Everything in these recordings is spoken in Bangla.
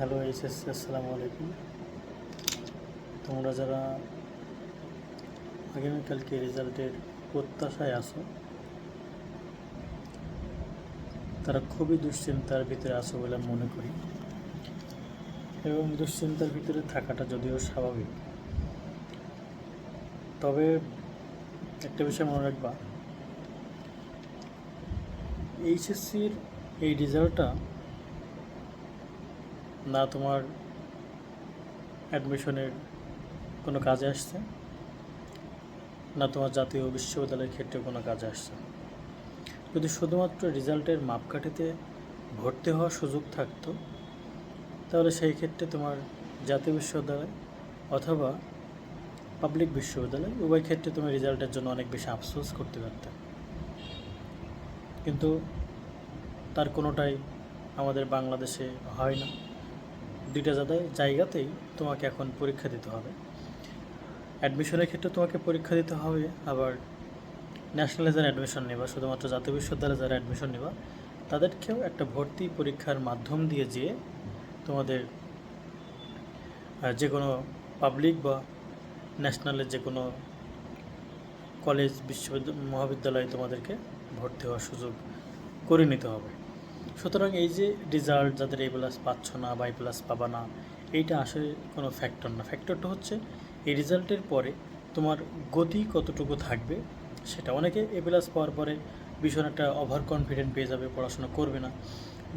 হ্যালো এসএসসি আসসালামু আলাইকুম। তোমরা যারা আগামীকালকে রেজাল্টের প্রত্যাশায় আসো তারা খুবই দুশ্চিন্তার ভিতরে আসো বলে আমি মনে করি। এবং দুশ্চিন্তার ভিতরে থাকাটা যদিও স্বাভাবিক। তবে একটা বিষয় মনে রাখবা, এইচএসসির এই রেজাল্টটা না তোমার অ্যাডমিশনের কোনো কাজে আসছে? না তোমার জাতীয় বিশ্ববিদ্যালয়ের ক্ষেত্রে কোনো কাজে আসছে? যদি শুধুমাত্র রেজাল্টের মাপকাঠিতে ভর্তি হওয়ার সুযোগ থাকতো, তাহলে সেই ক্ষেত্রে তোমার জাতীয় বিশ্ববিদ্যালয় অথবা পাবলিক বিশ্ববিদ্যালয় উভয় ক্ষেত্রে তুমি রেজাল্টের জন্য অনেক বেশি আফসোস করতে পারতে। কিন্তু তার কোনোটাই আমাদের বাংলাদেশে হয় না। দুইটা জায়গাতেই তোমাকে এখন পরীক্ষা দিতে হবে। অ্যাডমিশনের ক্ষেত্রে তোমাকে পরীক্ষা দিতে হবে, আবার ন্যাশনালে যারা অ্যাডমিশন নেবা, শুধুমাত্র জাতীয় বিশ্ববিদ্যালয়ে যারা অ্যাডমিশন নেবা, তাদেরকেও একটা ভর্তি পরীক্ষার মাধ্যম দিয়ে যেয়ে তোমাদের যে কোনো পাবলিক বা ন্যাশনালের যে কোনো কলেজ বিশ্ববিদ্যালয়, মহাবিদ্যালয়ে তোমাদেরকে ভর্তি হওয়ার সুযোগ করে নিতে হবে। সুতরাং এই যে রেজাল্ট যাদের এ প্লাস পাচ্ছ না বা এ প্লাস পাবা না, এইটা আসলে কোনো ফ্যাক্টর না। ফ্যাক্টরটা হচ্ছে এই রেজাল্টের পরে তোমার গতি কতটুকু থাকবে সেটা। অনেকে এ প্লাস পাওয়ার পরে ভীষণ একটা ওভার কনফিডেন্ট পেয়ে যাবে, পড়াশোনা করবে না।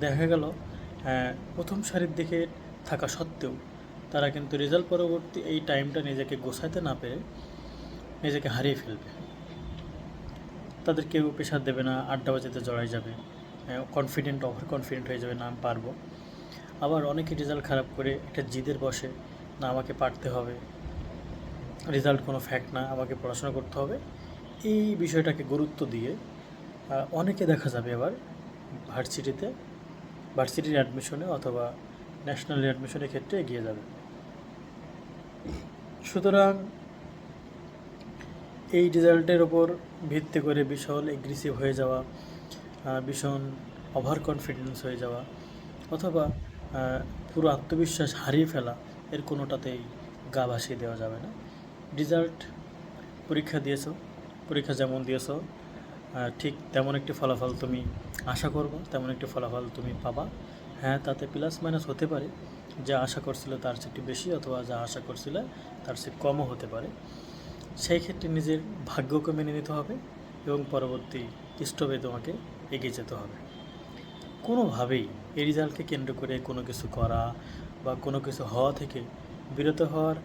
দেখা গেল প্রথম সারির দিকে থাকা সত্ত্বেও তারা কিন্তু রেজাল্ট পরবর্তী এই টাইমটা নিজেকে গোছাতে না পেরে নিজেকে হারিয়ে ফেলবে। তাদের কেউ প্রেশার দেবে না আড্ডাবাজিতে জড়াই যাবে। কনফিডেন্ট ওভার কনফিডেন্ট হয়ে যাবে না, আমি পারব। আবার অনেকে রেজাল্ট খারাপ করে একটা জিদের বসে, না, আমাকে পারতে হবে। রেজাল্ট কোনো ফ্যাক্ট না, আমাকে পড়াশোনা করতে হবে। এই বিষয়টাকে গুরুত্ব দিয়ে অনেকে দেখা যাবে আবার ভার্সিটিতে, ভার্সিটির অ্যাডমিশনে অথবা ন্যাশনাল অ্যাডমিশনের ক্ষেত্রে এগিয়ে যাবে। সুতরাং এই রেজাল্টের ওপর ভিত্তি করে বিশাল এগ্রেসিভ হয়ে যাওয়া ভীষণ ওভার কনফিডেন্স হয়ে যাওয়া অথবা পুরো আত্মবিশ্বাস হারিয়ে ফেলা, এর কোনোটাতেই গা ভাসিয়ে দেওয়া যাবে না। রেজাল্ট পরীক্ষা দিয়েছ, পরীক্ষা যেমন দিয়েছ ঠিক তেমন একটি ফলাফল তুমি আশা করব, তেমন একটি ফলাফল তুমি পাবা। হ্যাঁ তাতে প্লাস মাইনাস হতে পারে, যা আশা করছিল তার চেয়ে একটু বেশি অথবা যা আশা করছিলে তার চেয়ে কমও হতে পারে। সেই ক্ষেত্রে নিজের ভাগ্যকে মেনে নিতে হবে। এবং পরবর্তী স্টপে তোমাকে এগিয়ে যেতে হবে। কোনোভাবেই এই রেজাল্টকে কেন্দ্র করে কোনো কিছু করা বা কোনো কিছু হওয়া থেকে বিরত হওয়ার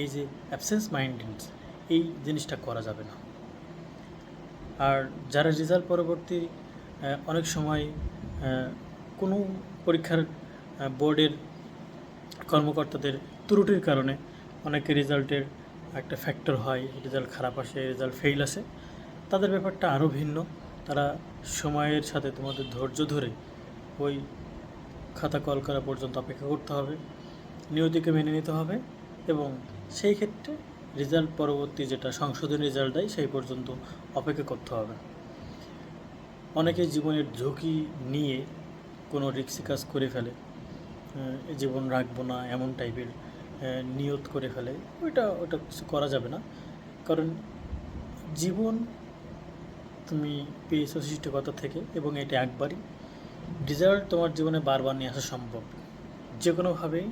এই যে অ্যাবসেন্স মাইন্ডেন্স এই জিনিসটা করা যাবে না। আর যারা রেজাল্ট পরবর্তী অনেক সময় কোনো পরীক্ষার বোর্ডের কর্মকর্তাদের ত্রুটির কারণে অনেকে রেজাল্টের একটা ফ্যাক্টর হয়, রেজাল্ট খারাপ আসে, রেজাল্ট ফেল আসে। তাদের ব্যাপারটা আরও ভিন্ন। তারা সময়ের সাথে তোমাদের ধৈর্য ধরে ওই খাতা কল করা পর্যন্ত অপেক্ষা করতে হবে নিয়তিকে মেনে নিতে হবে এবং সেই ক্ষেত্রে রেজাল্ট পরবর্তী যেটা সংশোধনী রেজাল্ট দেয় সেই পর্যন্ত অপেক্ষা করতে হবে। অনেকে জীবনের ঝুঁকি নিয়ে কোনো রিক্সি কাজ করে ফেলে জীবন রাখব না এমন টাইপের নিয়ত করে ফেলে। ওইটা ওটা কিছু করা যাবে না। কারণ জীবন তুমি পেয়েছ সৃষ্টিকর্তা থেকে এবং এটা একবারই। রেজাল্ট তোমার জীবনে বারবার নিয়ে আসা সম্ভব। যে কোনোভাবেই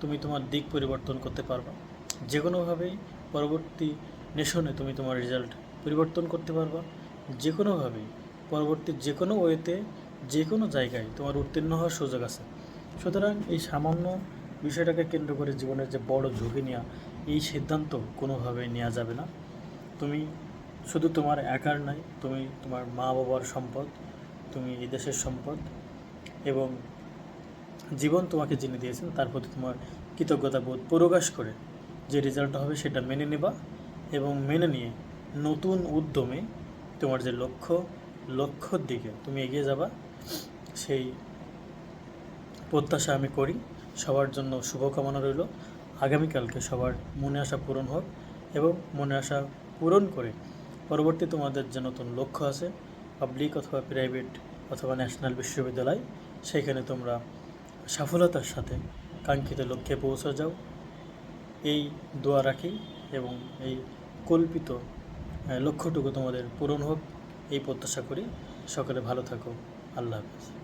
তুমি তোমার দিক পরিবর্তন করতে পারবা। যে কোনোভাবেই পরবর্তী নেশনে তুমি তোমার রেজাল্ট পরিবর্তন করতে পারবা। যে কোনোভাবেই পরবর্তী যে কোনো ওয়েতে যে কোনো জায়গায় তোমার উত্তীর্ণ হওয়ার সুযোগ আছে। সুতরাং এই সামান্য বিষয়টাকে কেন্দ্র করে জীবনের যে বড় ঝুঁকি নেওয়া, এই সিদ্ধান্ত কোনোভাবেই নেওয়া যাবে না। তুমি শুধু তোমার একার নাই তুমি তোমার মা বাবার সম্পদ, তুমি এই দেশের সম্পদ এবং জীবন তোমাকে যিনি দিয়েছেন, তার প্রতি তোমার কৃতজ্ঞতা বোধ প্রকাশ করে যে রেজাল্ট হবে সেটা মেনে নেবা এবং মেনে নিয়ে নতুন উদ্যমে তোমার যে লক্ষ্য, লক্ষ্যর দিকে তুমি এগিয়ে যাবা, সেই প্রত্যাশা আমি করি। সবার জন্য শুভকামনা রইল। আগামীকালকে সবার মনে আশা পূরণ হোক এবং মনে আশা পূরণ করে পরবর্তী তোমাদের যে নতুন লক্ষ্য আছে পাবলিক অথবা প্রাইভেট অথবা ন্যাশনাল বিশ্ববিদ্যালয়, সেখানে তোমরা সফলতার সাথে কাঙ্ক্ষিত লক্ষ্যে পৌঁছে যাও। এই দোয়া রাখি এবং এই কল্পিত লক্ষ্যটুকু তোমাদের পূরণ হোক, এই প্রত্যাশা করি। সকলে ভালো থাকো। আল্লাহ হাফিজ।